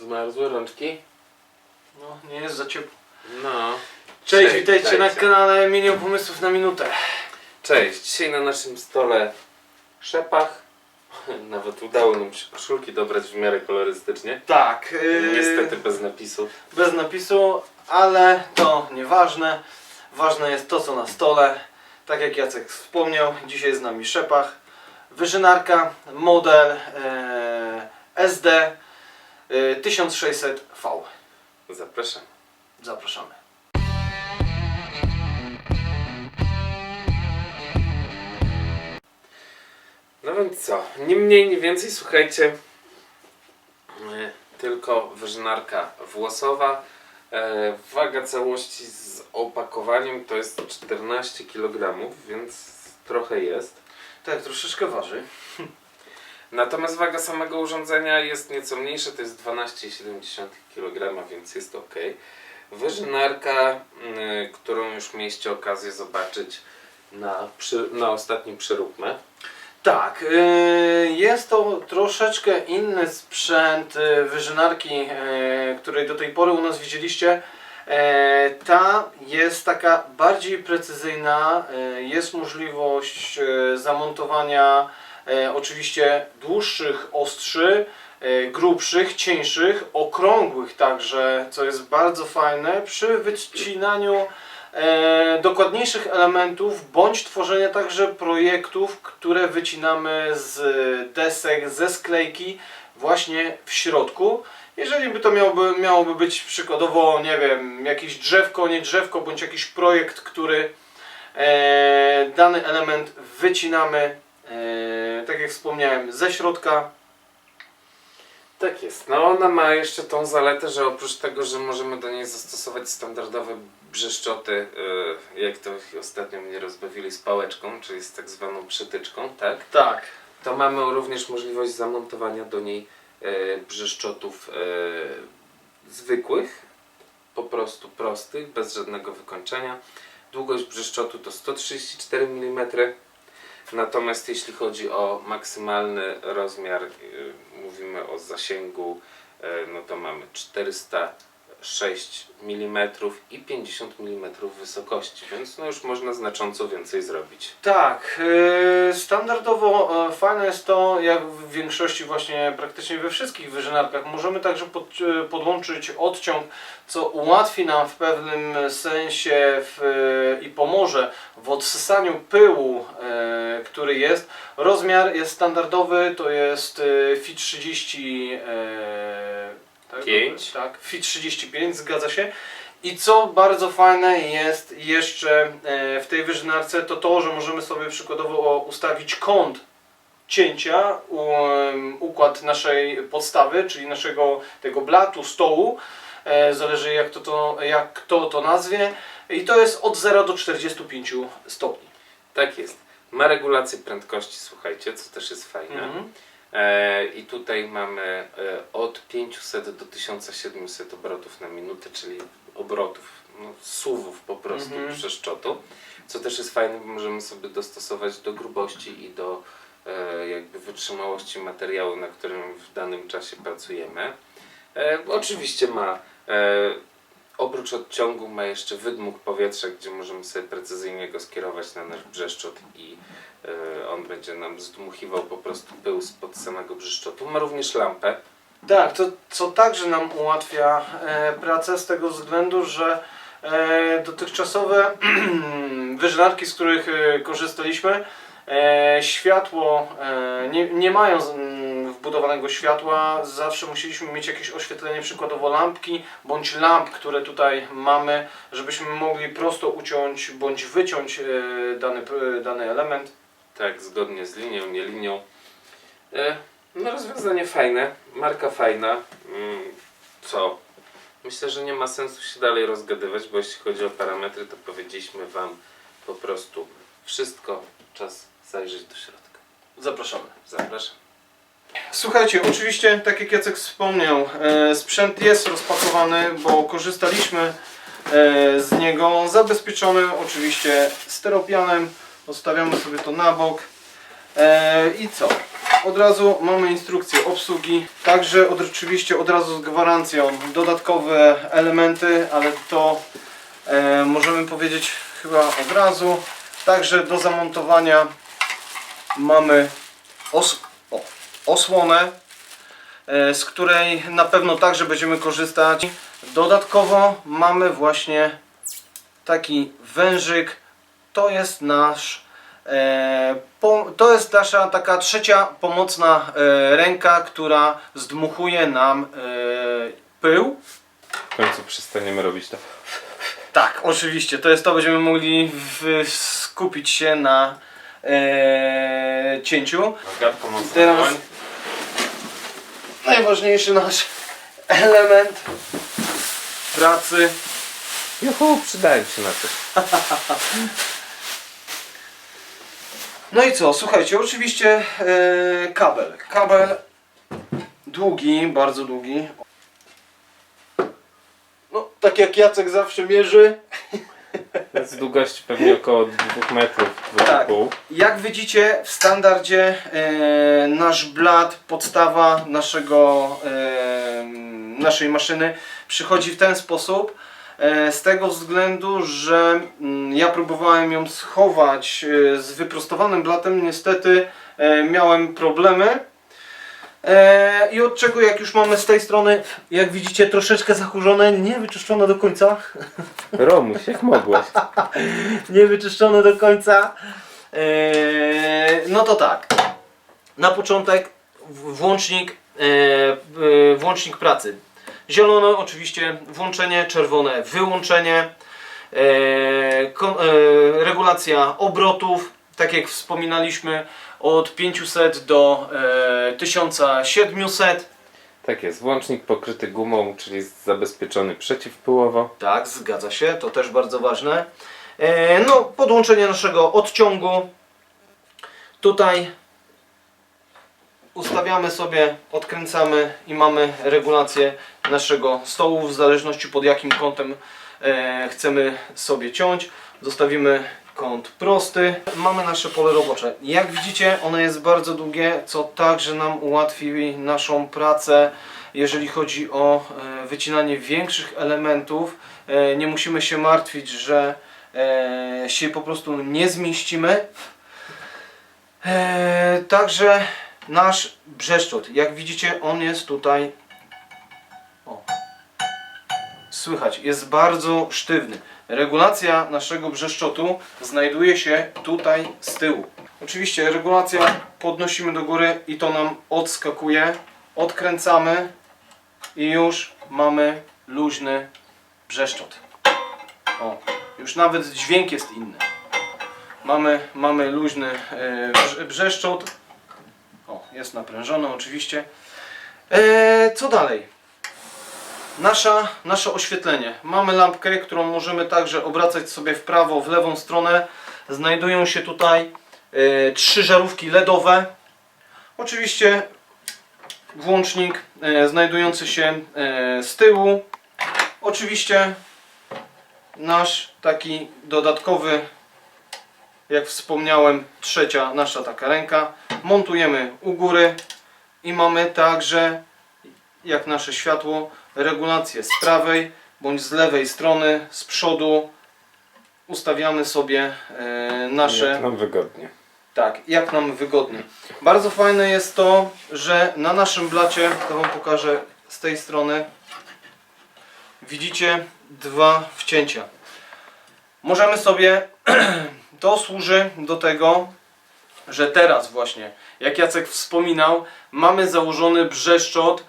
Zmarzły rączki? No, nie jest za ciepło. No. Cześć, witajcie na dajcie. kanale Milion Pomysłów na Minutę. Cześć, dzisiaj na naszym stole szepach. Nawet udało nam się koszulki dobrać w miarę kolorystycznie. Tak, yy, Niestety bez napisu. bez napisu, ale to nieważne. Ważne jest to, co na stole. Tak jak Jacek wspomniał, dzisiaj z nami Szepach, wyżynarka, model e, SD 1600V. Zapraszam. Zapraszamy. No więc co, nie mniej, nie więcej, słuchajcie, e, tylko wyżynarka włosowa. E, waga całości z opakowaniem to jest 14 kg, więc trochę jest. Tak, troszeczkę waży. Natomiast waga samego urządzenia jest nieco mniejsza, to jest 12,7 kg, więc jest ok. Wyżynarka, y, którą już mieliście okazję zobaczyć na, przy, na ostatnim przeróbme. Tak, yy, jest to troszeczkę inny sprzęt yy, wyżynarki, yy, której do tej pory u nas widzieliście. Ta jest taka bardziej precyzyjna, jest możliwość zamontowania oczywiście dłuższych ostrzy, yy, grubszych, cieńszych, okrągłych także, co jest bardzo fajne przy wycinaniu e, dokładniejszych elementów, bądź tworzenia także projektów, które wycinamy z desek, ze sklejki właśnie w środku. Jeżeli by to miałoby, miałoby być przykładowo, nie wiem, jakieś drzewko, nie drzewko, bądź jakiś projekt, który e, dany element wycinamy, e, tak jak wspomniałem, ze środka. Tak jest. No ona ma jeszcze tą zaletę, że oprócz tego, że możemy do niej zastosować standardowe brzeszczoty, y, jak to ostatnio mnie rozbawili z pałeczką, czyli z tak zwaną przytyczką, tak? Tak. to mamy również możliwość zamontowania do niej e, brzeszczotów e, zwykłych, po prostu prostych, bez żadnego wykończenia. Długość brzeszczotu to 134 mm. Natomiast jeśli chodzi o maksymalny rozmiar, e, mówimy o zasięgu, e, no to mamy 406 mm i 50 mm wysokości, więc no już można znacząco więcej zrobić. Tak, yy, standardowo e, fajne jest to, jak w większości właśnie praktycznie we wszystkich wyżynarkach, możemy także pod, e, podłączyć odciąg, co ułatwi nam w pewnym sensie w, e, i pomoże w odsysaniu pyłu, który jest. Rozmiar jest standardowy, to jest e, FI 30 e, tak, Pięć. tak, FI 35, zgadza się. I co bardzo fajne jest jeszcze e, w tej wyżynarce, to to, że możemy sobie przykładowo ustawić kąt cięcia, układ naszej podstawy, czyli naszego tego blatu, stołu, e, zależy jak, to, to, jak kto to nazwie. I to jest od 0 do 45 stopni. Tak jest. Ma regulację prędkości, słuchajcie, co też jest fajne. Mhm. E, I tutaj mamy e, od 500 do 1700 obrotów na minutę, czyli obrotów, no, suwów po prostu Mhm. przeszczotu. Co też jest fajne, bo możemy sobie dostosować do grubości i do e, jakby wytrzymałości materiału, na którym w danym czasie pracujemy. E, oczywiście ma e, oprócz odciągu ma jeszcze wydmuch powietrza, gdzie możemy sobie precyzyjnie go skierować na nasz brzeszczot i on będzie nam zdmuchiwał po prostu pył spod samego brzeszczotu. Ma również lampę. Tak, to co także nam ułatwia e, pracę z tego względu, że e, dotychczasowe wyżynarki, z których e, korzystaliśmy, e, światło, e, nie, nie mają mm, wbudowanego światła, zawsze musieliśmy mieć jakieś oświetlenie, przykładowo lampki, bądź lamp, które tutaj mamy, żebyśmy mogli prosto uciąć, bądź wyciąć e, dany, p- dany element. Tak, zgodnie z linią, nie linią. E, no rozwiązanie fajne, marka fajna. Mm, co? Myślę, że nie ma sensu się dalej rozgadywać, bo jeśli chodzi o parametry, to powiedzieliśmy Wam po prostu wszystko. Czas zajrzeć do środka. Zapraszamy. Zapraszam. Słuchajcie, oczywiście, tak jak Jacek wspomniał, e, sprzęt jest rozpakowany, bo korzystaliśmy e, z niego, zabezpieczony oczywiście steropianem, zostawiamy sobie to na bok. E, I co? od razu mamy instrukcję obsługi. Także od, oczywiście od razu z gwarancją dodatkowe elementy, ale to e, możemy powiedzieć chyba od razu. Także do zamontowania mamy os o, osłonę, e, z której na pewno także będziemy korzystać. Dodatkowo mamy właśnie taki wężyk. To jest nasz e, to jest nasza taka trzecia pomocna e, ręka, która zdmuchuje nam e, pył. W końcu przestaniemy robić to. Tak, oczywiście. To jest to, będziemy mogli skupić się na cięciu. Teraz- dłoń. Najważniejszy nasz element pracy. Juhu, przydaje się na coś. No i co, słuchajcie, oczywiście e, kabel. Kabel długi, bardzo długi. No, tak jak Jacek zawsze mierzy. Z długości pewnie około 2 metrów, 2,5. Tak. Jak widzicie w standardzie e, nasz blat, podstawa naszego, e, naszej maszyny przychodzi w ten sposób. E, z tego względu, że mm, ja próbowałem ją schować e, z wyprostowanym blatem, niestety e, miałem problemy. I od czego jak już mamy z tej strony, jak widzicie troszeczkę zakurzone, nie wyczyszczone do końca. Romuś, jak mogłeś? nie wyczyszczone do końca. No to tak. Na początek włącznik, włącznik pracy. Zielone oczywiście włączenie, czerwone wyłączenie. E, e, regulacja obrotów, tak jak wspominaliśmy, od 500 do e, 1700. Tak jest, włącznik pokryty gumą, czyli jest zabezpieczony przeciwpyłowo. Tak, zgadza się, to też bardzo ważne. E, no, podłączenie naszego odciągu. Tutaj ustawiamy sobie, odkręcamy i mamy regulację naszego stołu w zależności pod jakim kątem e, chcemy sobie ciąć. Zostawimy kąt prosty. Mamy nasze pole robocze. Jak widzicie, one jest bardzo długie, co także nam ułatwi naszą pracę, jeżeli chodzi o e, wycinanie większych elementów. E, Nie musimy się martwić, że się po prostu nie zmieścimy. Także nasz brzeszczot, jak widzicie, on jest tutaj. O, słychać, jest bardzo sztywny. Regulacja naszego brzeszczotu znajduje się tutaj z tyłu. Oczywiście regulacja podnosimy do góry i to nam odskakuje. Odkręcamy i już mamy luźny brzeszczot. O, już nawet dźwięk jest inny. Mamy, mamy luźny e, brz- brzeszczot. O, jest naprężony oczywiście. E, co dalej? Nasza, nasze oświetlenie. Mamy lampkę, którą możemy także obracać sobie w prawo, w lewą stronę. Znajdują się tutaj e, trzy żarówki LEDowe. Oczywiście włącznik e, znajdujący się e, z tyłu. Oczywiście nasz taki dodatkowy, jak wspomniałem, trzecia nasza taka ręka. Montujemy u góry i mamy także, jak nasze światło, regulację z prawej bądź z lewej strony, z przodu. Ustawiamy sobie e, nasze. Jak nam wygodnie. Tak, jak nam wygodnie. Bardzo fajne jest to, że na naszym blacie, to Wam pokażę z tej strony, widzicie dwa wcięcia. Możemy sobie, to służy do tego, że teraz właśnie, jak Jacek wspominał, mamy założony brzeszczot e,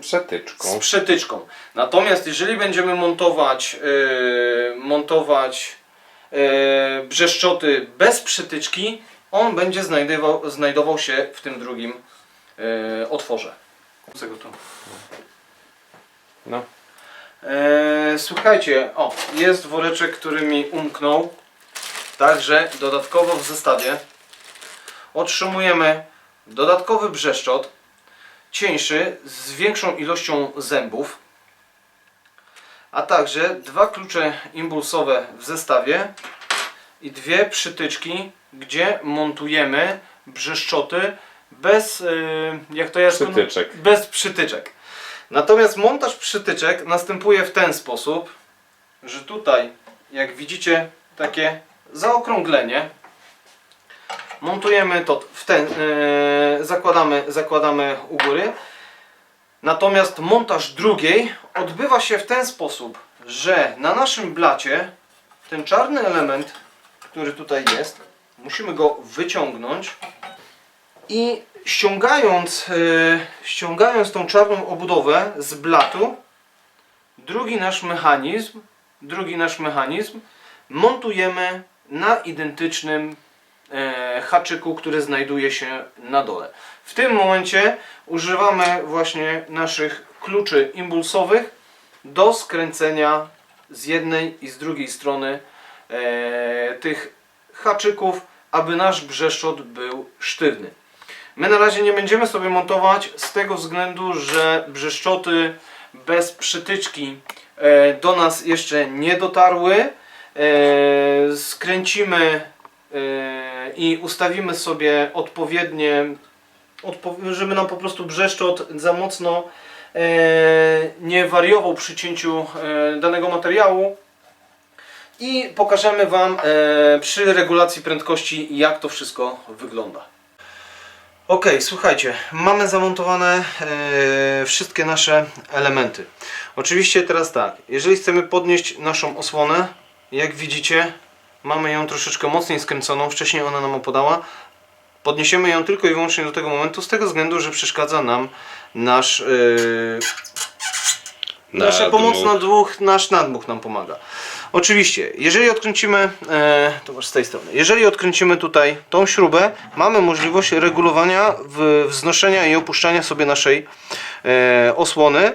Z przetyczką. z przetyczką. Natomiast jeżeli będziemy montować, yy, montować yy, brzeszczoty bez przetyczki, on będzie znajdował, znajdował się w tym drugim yy, otworze. Czego tu? No, Eee, słuchajcie, o, jest woreczek, który mi umknął. Także dodatkowo w zestawie otrzymujemy dodatkowy brzeszczot, cieńszy, z większą ilością zębów, a także dwa klucze impulsowe w zestawie i dwie przytyczki, gdzie montujemy brzeszczoty bez, y, jak to jest? Przytyczek. Bez przytyczek. Natomiast montaż przytyczek następuje w ten sposób, że tutaj, jak widzicie, takie zaokrąglenie. Montujemy to w ten, yy, zakładamy, zakładamy u góry. Natomiast montaż drugiej odbywa się w ten sposób, że na naszym blacie ten czarny element, który tutaj jest, musimy go wyciągnąć i ściągając, yy, ściągając tą czarną obudowę z blatu, drugi nasz mechanizm, drugi nasz mechanizm montujemy na identycznym e, haczyku, który znajduje się na dole. W tym momencie używamy właśnie naszych kluczy impulsowych do skręcenia z jednej i z drugiej strony e, tych haczyków, aby nasz brzeszczot był sztywny. My na razie nie będziemy sobie montować z tego względu, że brzeszczoty bez przytyczki e, do nas jeszcze nie dotarły. E, Skręcimy e, i ustawimy sobie odpowiednie, odpo- żeby nam po prostu brzeszczot za mocno e, nie wariował przy cięciu danego materiału. I pokażemy Wam przy regulacji prędkości, jak to wszystko wygląda. Ok, słuchajcie, mamy zamontowane wszystkie nasze elementy. Oczywiście teraz tak, jeżeli chcemy podnieść naszą osłonę, jak widzicie, mamy ją troszeczkę mocniej skręconą, wcześniej ona nam opadała. Podniesiemy ją tylko i wyłącznie do tego momentu, z tego względu, że przeszkadza nam nasz, e, nasza pomoc na dwóch, nasz nadmuch nam pomaga. Oczywiście, jeżeli odkręcimy, e, to masz z tej strony, jeżeli odkręcimy tutaj tą śrubę, mamy możliwość regulowania wznoszenia i opuszczania sobie naszej e, osłony.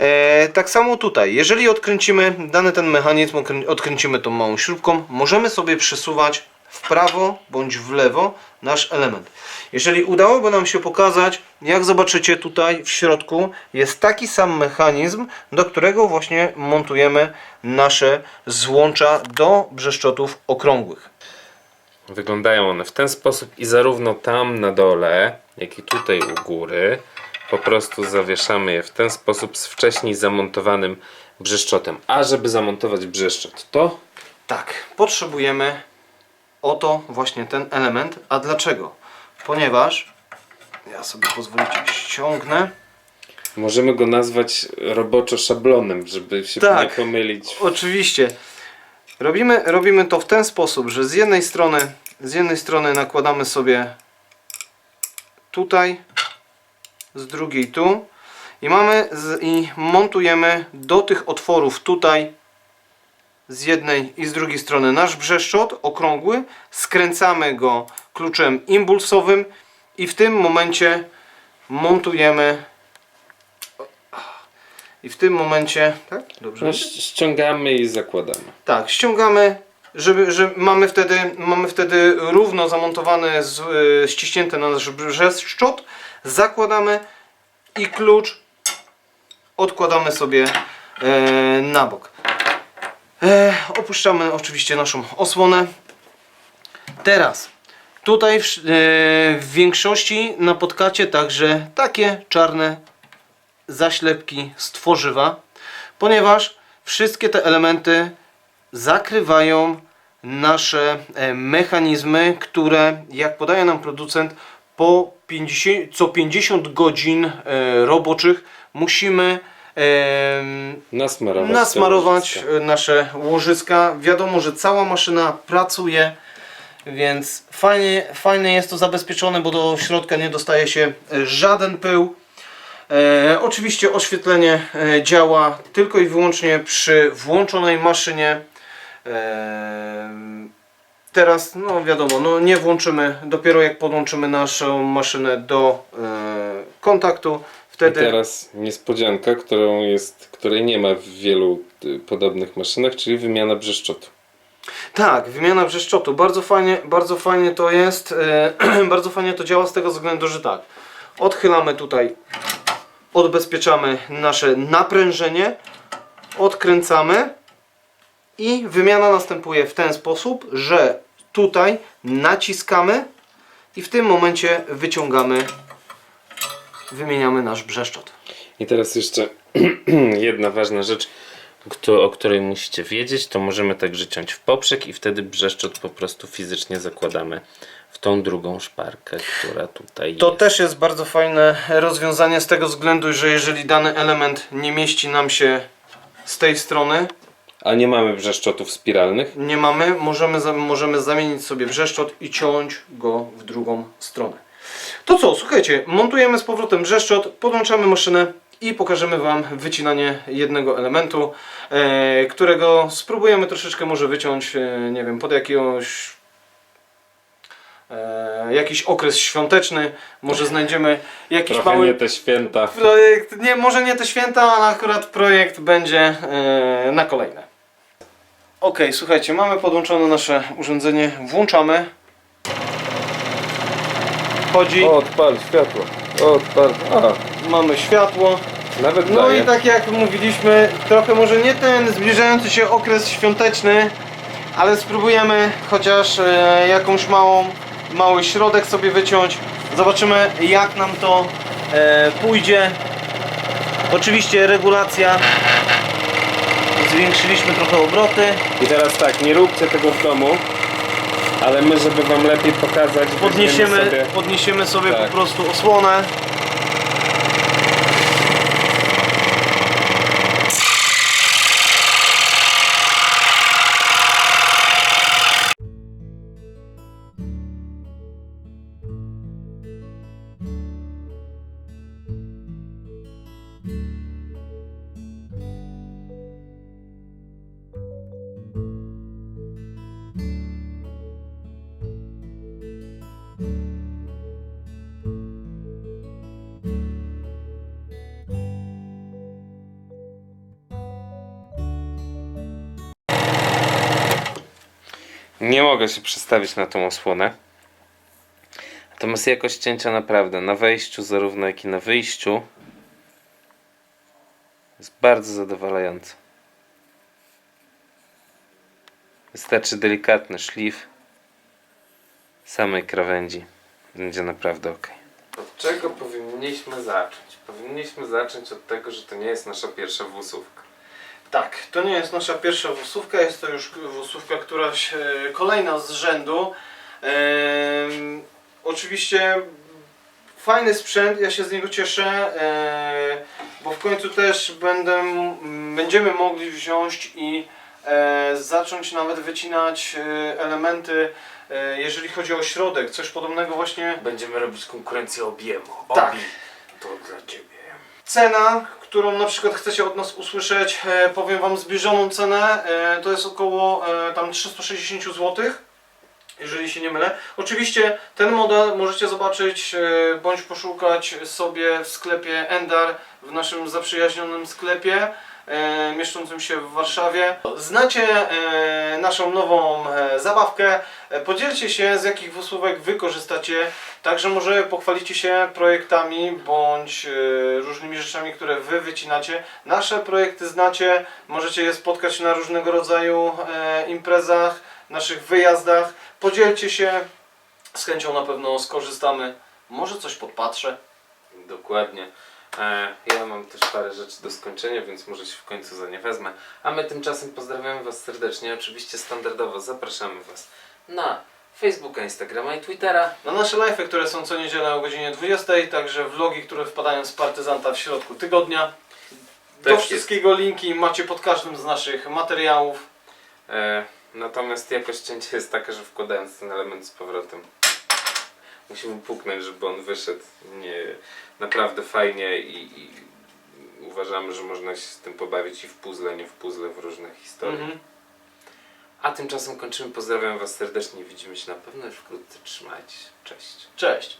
E, tak samo tutaj, jeżeli odkręcimy dany ten mechanizm, odkrę- odkręcimy tą małą śrubką, możemy sobie przesuwać w prawo bądź w lewo nasz element. Jeżeli udałoby nam się pokazać, jak zobaczycie tutaj w środku jest taki sam mechanizm, do którego właśnie montujemy nasze złącza do brzeszczotów okrągłych. Wyglądają one w ten sposób i zarówno tam na dole, jak i tutaj u góry po prostu zawieszamy je w ten sposób z wcześniej zamontowanym brzeszczotem. A żeby zamontować brzeszczot, to Tak, potrzebujemy oto właśnie ten element. A dlaczego? Ponieważ ja sobie pozwolicie ściągnę. możemy go nazwać roboczo szablonem, żeby się Tak. nie pomylić. Oczywiście. Robimy, robimy to w ten sposób, że z jednej strony z jednej strony nakładamy sobie tutaj, z drugiej tu i mamy z, i montujemy do tych otworów tutaj z jednej i z drugiej strony nasz brzeszczot okrągły, skręcamy go kluczem impulsowym i w tym momencie montujemy i w tym momencie, tak? Dobrze. No, ściągamy i zakładamy. Tak, ściągamy, żeby, że mamy wtedy, mamy wtedy równo zamontowane, z, y, ściśnięte na nasz brzeszczot, zakładamy i klucz odkładamy sobie e, na bok. E, opuszczamy oczywiście naszą osłonę. Teraz, tutaj w, e, w większości napotkacie także takie czarne zaślepki z tworzywa, ponieważ wszystkie te elementy zakrywają nasze e, mechanizmy, które jak podaje nam producent po 50, co 50 godzin e, roboczych musimy em, Nasmarować. nasmarować łożyska. e, nasze łożyska. Wiadomo, że cała maszyna pracuje, więc fajnie, fajnie jest to zabezpieczone, bo do środka nie dostaje się e, żaden pył. E, oczywiście oświetlenie e, działa tylko i wyłącznie przy włączonej maszynie. E, teraz, no wiadomo, no nie włączymy, dopiero jak podłączymy naszą maszynę do e, kontaktu, I wtedy teraz niespodzianka, którą jest, której nie ma w wielu y, podobnych maszynach, czyli wymiana brzeszczotu. Tak, wymiana brzeszczotu. Bardzo fajnie, bardzo fajnie to jest. E, bardzo fajnie to działa z tego względu, że tak. Odchylamy tutaj, odbezpieczamy nasze naprężenie, odkręcamy i wymiana następuje w ten sposób, że tutaj naciskamy, i w tym momencie wyciągamy, wymieniamy nasz brzeszczot. I teraz jeszcze jedna ważna rzecz, kto- o której musicie wiedzieć, to możemy także ciąć w poprzek i wtedy brzeszczot po prostu fizycznie zakładamy w tą drugą szparkę, która tutaj To jest. też jest bardzo fajne rozwiązanie z tego względu, że jeżeli dany element nie mieści nam się z tej strony, A nie mamy brzeszczotów spiralnych? nie mamy, możemy, za- możemy zamienić sobie brzeszczot i ciąć go w drugą stronę. To co, słuchajcie, montujemy z powrotem brzeszczot, podłączamy maszynę i pokażemy Wam wycinanie jednego elementu, e, którego spróbujemy troszeczkę może wyciąć, e, nie wiem, pod jakiegoś e, jakiś okres świąteczny, może znajdziemy jakiś Trochę mały nie te święta. projekt, nie, może nie te święta, ale akurat projekt będzie e, na kolejne. Ok, słuchajcie, mamy podłączone nasze urządzenie, włączamy. Chodzi, odpal światło. Odpal. A, mamy światło. nawet No i tak jak mówiliśmy, trochę może nie ten zbliżający się okres świąteczny, ale spróbujemy chociaż e, jakąś małą, mały środek sobie wyciąć. Zobaczymy jak nam to e, pójdzie. Oczywiście regulacja. Zwiększyliśmy trochę obroty. I teraz tak, nie róbcie tego w domu, ale my, żeby wam lepiej pokazać, weźmiemy Podniesiemy sobie... podniesiemy sobie Tak. po prostu osłonę. Nie mogę się przestawić na tą osłonę. Natomiast jakość cięcia naprawdę na wejściu, zarówno jak i na wyjściu jest bardzo zadowalająca. Wystarczy delikatny szlif samej krawędzi. Będzie naprawdę ok. Od czego powinniśmy zacząć? Powinniśmy zacząć od tego, że to nie jest nasza pierwsza włosówka. Tak, to nie jest nasza pierwsza włosówka, jest to już włosówka któraś kolejna z rzędu. Oczywiście fajny sprzęt, ja się z niego cieszę, bo w końcu też będę, będziemy mogli wziąć i e, zacząć nawet wycinać e, elementy, e, jeżeli chodzi o środek, coś podobnego właśnie Będziemy robić konkurencję obiemu. Tak. To dla Ciebie. Cena, którą na przykład chcecie od nas usłyszeć, e, powiem Wam zbliżoną cenę, e, to jest około e, tam 360 zł, jeżeli się nie mylę. Oczywiście ten model możecie zobaczyć bądź poszukać sobie w sklepie Endar, w naszym zaprzyjaźnionym sklepie. E, mieszczącym się w Warszawie. Znacie e, naszą nową e, zabawkę. Podzielcie się z jakich włosówek wy korzystacie. Także może pochwalicie się projektami bądź różnymi rzeczami, które wy wycinacie. Nasze projekty znacie, możecie je spotkać na różnego rodzaju imprezach, naszych wyjazdach. Podzielcie się, z chęcią na pewno skorzystamy. Może coś podpatrzę. Dokładnie. E, Ja mam też parę rzeczy do skończenia, więc może się w końcu za nie wezmę. A my tymczasem pozdrawiamy Was serdecznie. Oczywiście standardowo zapraszamy Was na Facebooka, Instagrama i Twittera. Na nasze live'y, które są co niedzielę o godzinie 20, także vlogi, które wpadają z partyzanta w środku tygodnia. Do wszystkiego linki macie pod każdym z naszych materiałów. E, Natomiast jakość cięcia jest taka, że wkładając ten element z powrotem musimy puknąć, żeby on wyszedł nie, naprawdę fajnie i, i uważamy, że można się z tym pobawić i w puzzle, nie w puzzle, w różnych historiach. Mhm. A tymczasem kończymy. Pozdrawiam Was serdecznie. Widzimy się na pewno już wkrótce. Trzymajcie się. Cześć. Cześć.